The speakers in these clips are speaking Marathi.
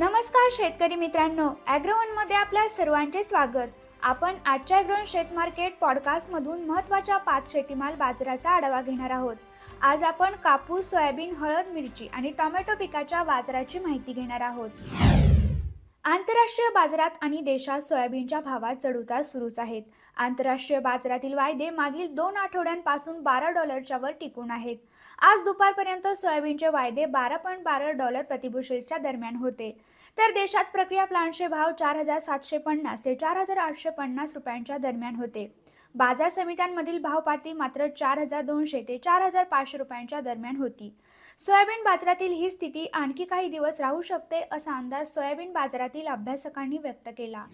नमस्कार शेतकरी मित्रांनो ॲग्रोवनमध्ये आपल्या सर्वांचे स्वागत. आपण आजच्या ॲग्रोवन शेत मार्केट पॉडकास्टमधून महत्त्वाच्या पाच शेतीमाल बाजाराचा आढावा घेणार आहोत. आज आपण कापूस सोयाबीन हळद मिरची आणि टोमॅटो पिकाच्या बाजाराची माहिती घेणार आहोत. आंतरराष्ट्रीय बाजारात आणि देशात सोयाबीनच्या भावात चढउतार सुरूच आहेत. आंतरराष्ट्रीय बाजारातील वायदे मागील दोन आठवड्यांपासून बारा डॉलरच्या वर टिकून आहेत. आज दुपारपर्यंत सोयाबीनचे वायदे बारा पॉईंट बारा डॉलर प्रतिभूषेच्या दरम्यान होते. तर देशात प्रक्रिया प्लांटचे भाव चार हजार सातशे पन्नास ते चार हजार आठशे पन्नास रुपयांच्या दरम्यान होते. बाजार समित्यांमधील भावपाती मात्र चार हजार दोनशे ते चार हजार पाचशे रुपयांच्या दरम्यान होती. सोयाबीन बाजारातील ही स्थिती आणखी काही दिवस राहू शकते असा अंदाज सोयाबीन बाजारातील अभ्यासकांनी व्यक्त केला.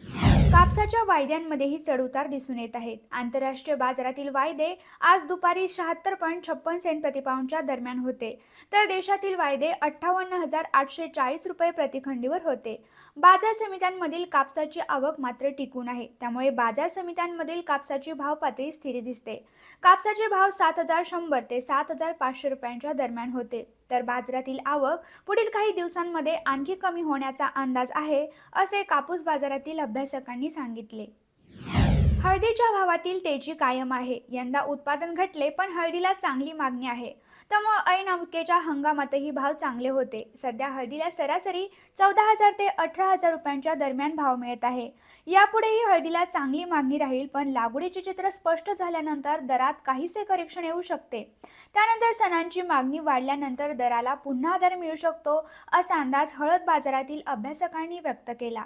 कापसाच्या वायद्यांमध्येही चढउतार दिसून येत आहेत. आंतरराष्ट्रीय बाजारातील वायदे आज दुपारी शहात्तर पॉईंट छप्पन सेंट प्रतिपाऊंडच्या दरम्यान होते. तर देशातील वायदे अठ्ठावन्न हजार आठशे चाळीस रुपये प्रतिखंडीवर होते. बाजार समित्यांमधील कापसाची आवक मात्र टिकून आहे. त्यामुळे बाजार समित्यांमधील कापसाची भाव पातळी स्थिर दिसते. कापसाचे भाव सात हजार शंभर ते सात हजार पाचशे रुपयांच्या दरम्यान होते. तर बाजारातील आवक पुढील काही दिवसांमध्ये आणखी कमी होण्याचा अंदाज आहे असे कापूस बाजारातील अभ्यासकांनी सांगितले. हळदीच्या भावातील तेजी कायम आहे. यंदा उत्पादन घटले पण हळदीला चांगली मागणी आहे. त्यामुळे ऐन अमकेच्या हंगामातही भाव चांगले होते. सध्या हळदीला सरासरी चौदा हजार ते अठरा हजार रुपयांच्या दरम्यान भाव मिळत आहे. यापुढेही हळदीला चांगली मागणी राहील पण लागवडीचे चित्र स्पष्ट झाल्यानंतर दरात काहीसे करेक्शन येऊ शकते. त्यानंतर सणांची मागणी वाढल्यानंतर दराला पुन्हा आधार मिळू शकतो असा अंदाज हळद बाजारातील अभ्यासकांनी व्यक्त केला.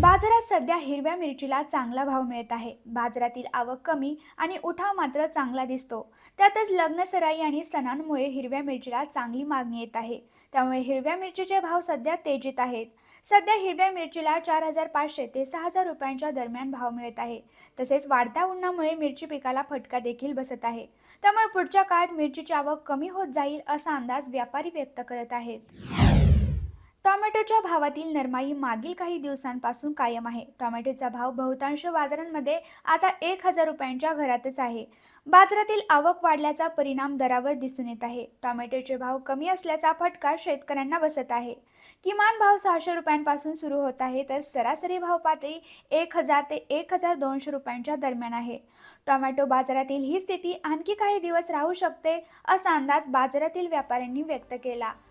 बाजारात सध्या हिरव्या मिरचीला चांगला भाव मिळत आहे. बाजारातील आवक कमी आणि उठाव मात्र चांगला दिसतो. त्यातच लग्न सराई आणि सणांमुळे हिरव्या मिरचीला चांगली मागणी येत आहे. त्यामुळे हिरव्या मिरचीचे भाव सध्या तेजीत आहेत. सध्या हिरव्या मिरचीला चार हजार पाचशे ते सहा हजार रुपयांच्या दरम्यान भाव मिळत आहे. तसेच वाढत्या उन्हामुळे मिरची पिकाला फटका देखील बसत आहे. त्यामुळे पुढच्या काळात मिरचीची आवक कमी होत जाईल असा अंदाज व्यापारी व्यक्त करत आहेत. टोमॅटोच्या भावातील नरमाई मागील काही दिवसांपासून कायम आहे. टोमॅटोचा भाव बहुतांश बाजारांमध्ये आता एक हजार रुपयांच्या घरातच आहे. बाजारातील आवक वाढल्याचा परिणाम दरावर दिसून येत आहे. टोमॅटोचे भाव कमी असल्याचा फटका शेतकऱ्यांना बसत आहे. किमान भाव सहाशे रुपयांपासून सुरू होत आहे तर सरासरी भाव पातळी एक हजार ते एक हजार दोनशे रुपयांच्या दरम्यान आहे. टोमॅटो बाजारातील ही स्थिती आणखी काही दिवस राहू शकते असा अंदाज बाजारातील व्यापाऱ्यांनी व्यक्त केला.